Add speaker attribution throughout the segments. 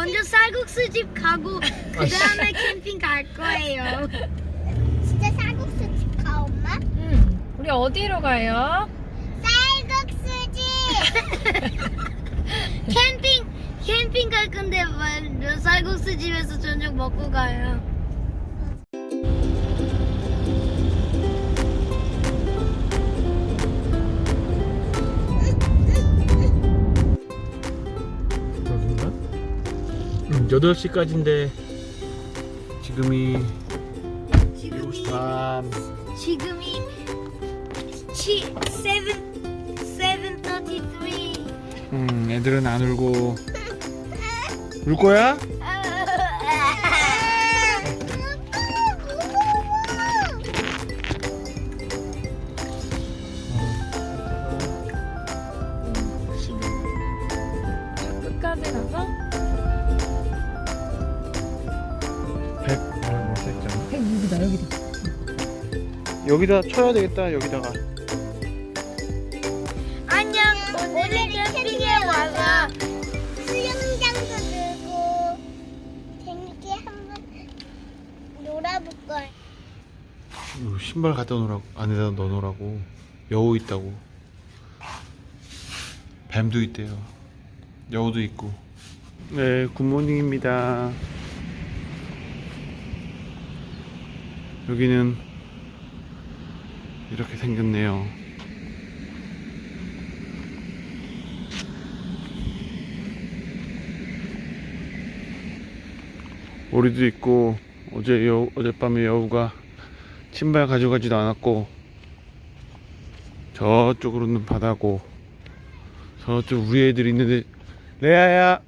Speaker 1: 먼저 쌀국수 집 가고 그 다음에 캠핑 갈 거예요.
Speaker 2: 진짜 쌀국수 집 가, 엄마?
Speaker 3: 음, 우리 어디로 가요?
Speaker 2: 쌀국수 집!
Speaker 1: 캠핑 캠핑 갈 건데 먼저 쌀국수 집에서 저녁 먹고 가요.
Speaker 4: 8시까지인데 지금이
Speaker 1: 지금이
Speaker 4: 7시 반.
Speaker 1: 지금이 치 세븐 세븐 터티 쓰리.
Speaker 4: 음, 애들은 안 울고 울 거야?
Speaker 3: 여기다
Speaker 4: 쳐야 되겠다. 여기다가.
Speaker 1: 안녕. 오늘 캠핑에 와서
Speaker 2: 수영장도 들고 재밌게 한번 놀아볼 걸.
Speaker 4: 이거 신발 갖다 놓으라고 안에다 넣어놓으라고 여우 있다고 뱀도 있대요 여우도 있고 네 굿모닝입니다 여기는 이렇게 생겼네요. 오리도 있고 어제 여 어젯밤에 여우가 신발 가져가지도 않았고 저쪽으로는 바다고 저쪽 우리 애들 있는데 레아야!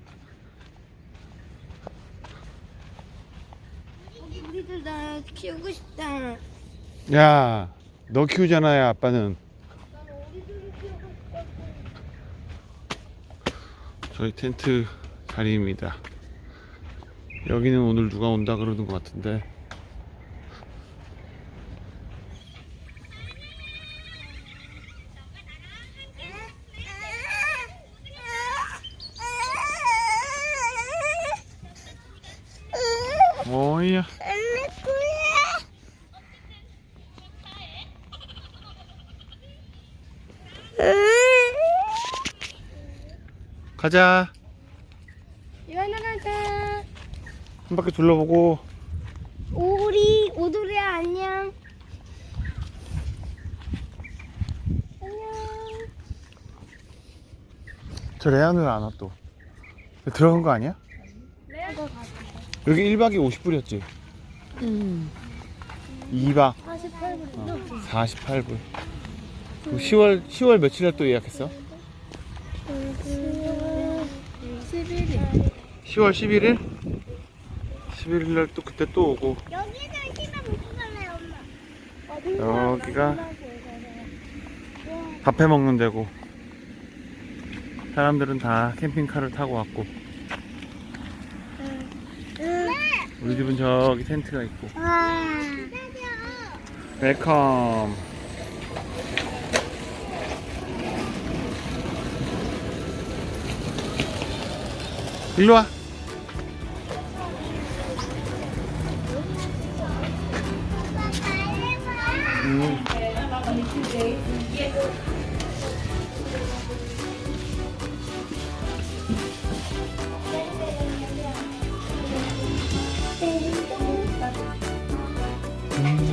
Speaker 1: 우리들 나 키우고 싶다.
Speaker 4: 야 너 키우잖아요 아빠는. 저희 텐트 자리입니다. 여기는 오늘 누가 온다 그러는 것 같은데. 어이야 가자
Speaker 1: 유한아 가자.
Speaker 4: 한 바퀴 둘러보고
Speaker 1: 오리 오두리야 안녕. 안녕.
Speaker 4: 저 레아는 안와또 들어간 거 아니야?
Speaker 1: 가자.
Speaker 4: 여기 1박이 50불이었지
Speaker 3: 음.
Speaker 4: 2박
Speaker 1: 48불.
Speaker 4: 48불 10월 10월 며칠 날 또 예약했어?
Speaker 1: 11일.
Speaker 4: 10월 11일? 11일 날 또 그때 또 오고.
Speaker 2: 못 엄마.
Speaker 4: 여기가 밥해 먹는 데고. 사람들은 다 캠핑카를 타고 왔고. 우리 집은 저기 텐트가 있고.
Speaker 2: 와.
Speaker 4: 웰컴 일로 와 음.
Speaker 3: 이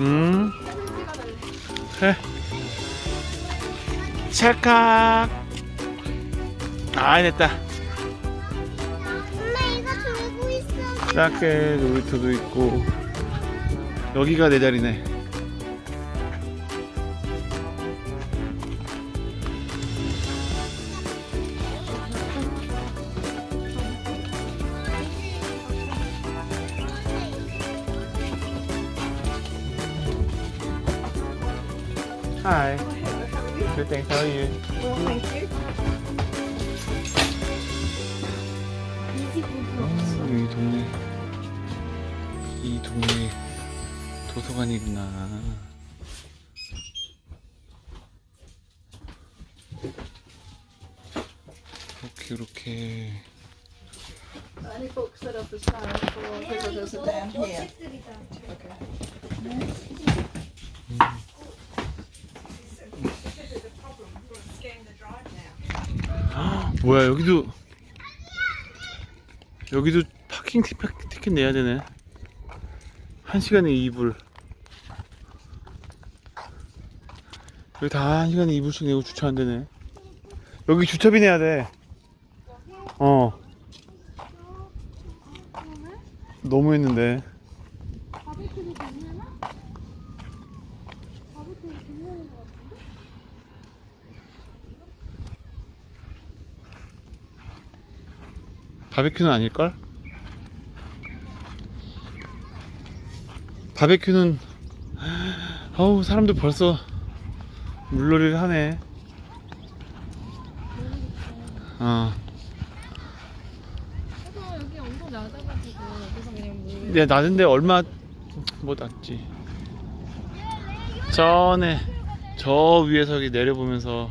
Speaker 4: 음. 해. 찰칵. 아, 됐다.
Speaker 2: 엄마 이거 들고 있어.
Speaker 4: 라켓 놀이터도 있고. 여기가 내 자리네. Hi. Good, thanks. How are you?
Speaker 3: Well, thank you.
Speaker 4: 아, 이 동네 이 동네 도서관이구나. 이렇게 이렇게
Speaker 5: Any books that I've decided for, because there's a down here. Okay.
Speaker 4: 뭐야 여기도 여기도 파킹 티- 티켓 내야 되네. 한 시간에 2불. 여기 다한 시간에 2불씩 내고 주차한대네. 여기 주차비 내야 돼. 어. 너무 했는데. 바베큐는 아닐걸? 바베큐는 어우 사람들 벌써 물놀이를 하네 어
Speaker 3: 그래서 여기 엄청 낮아가지고 여기서 그냥 물.
Speaker 4: 야, 낮은데 얼마 뭐 낮지 전에 저 위에서 여기 내려보면서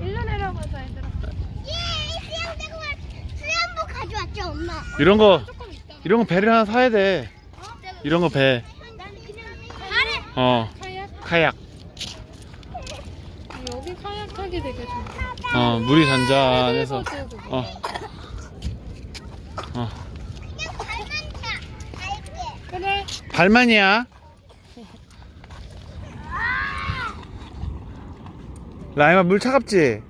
Speaker 3: 일로 내려가자 얘들아.
Speaker 2: 예, 수영장 엄마.
Speaker 4: 이런 거
Speaker 3: 조금 있다.
Speaker 4: 이런 거 배를 하나 사야 돼 이런 거 배
Speaker 2: 난 그냥 가래.
Speaker 4: 어
Speaker 3: 카약.
Speaker 4: 카약
Speaker 3: 여기 카약 타기 되게 좋아.
Speaker 4: 어 물이 잔잔해서. 어 어.
Speaker 2: 그냥 발만 차. 갈게.
Speaker 3: 그래.
Speaker 4: 발만이야. 라임아 물 차갑지?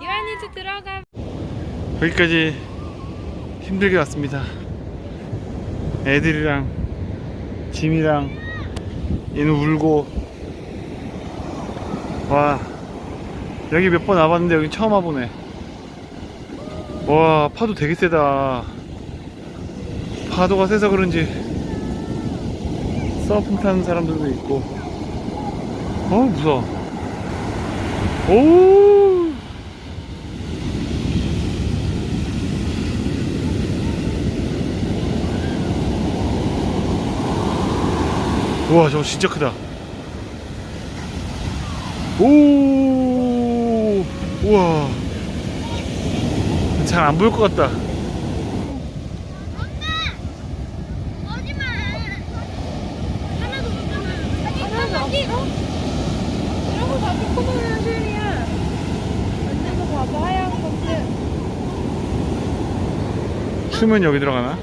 Speaker 3: 이완이 이제 들어가.
Speaker 4: 여기까지 힘들게 왔습니다. 애들이랑 짐이랑 얘는 울고 와 여기 몇 번 와봤는데 여기 처음 와보네. 와 파도 되게 세다. 파도가 세서 그런지 서핑 타는 사람들도 있고 어 무서워. 오. 우와 저거 진짜 크다 오 우와 잘 안 보일 것 같다.
Speaker 2: 하나도 못잡아.
Speaker 3: 하나도 없어? 이런 거 다 피코노 셀이야. 완전 거 봐봐 하얀 것들.
Speaker 4: 추면 여기 들어가나?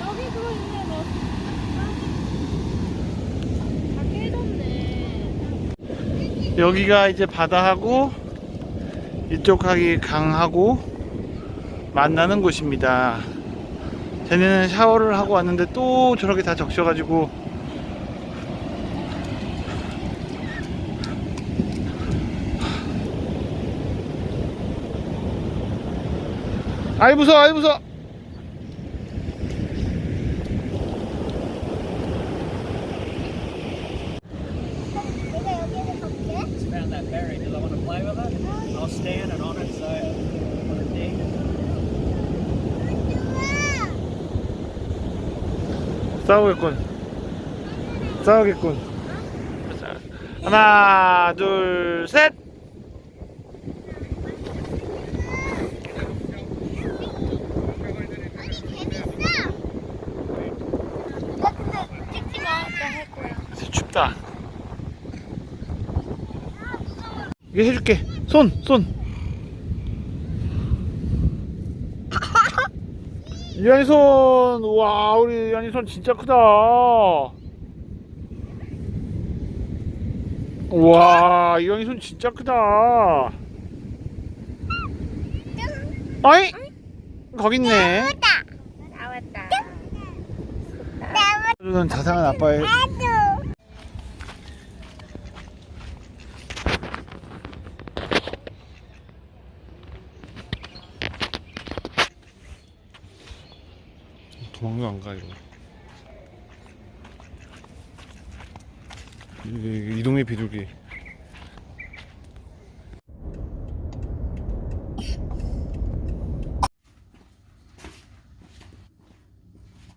Speaker 3: 여기 그거 있네 뭐. 다 깨졌네.
Speaker 4: 여기가 이제 바다하고 이쪽 하기 강하고 만나는 곳입니다. 쟤네는 샤워를 하고 왔는데 또 저렇게 다 적셔가지고 아이 무서워 아이 무서워 싸우겠군. 싸우겠군. 자, 하나, 둘, 셋.
Speaker 2: 아니 재밌어. 나 근데 찍지 마. 나할 거야.
Speaker 4: 이제 춥다. 이거 해줄게. 손, 손. 이한이 손. 와, 우리 이한이 손 진짜 크다. 와, 이한이 손 진짜 크다. 어이? 거기 있네.
Speaker 2: 나왔다. 나왔다.
Speaker 4: 는 자상한 아빠의
Speaker 2: 도.
Speaker 4: 도망도 안 가, 이거. 이, 이 동네 비둘기.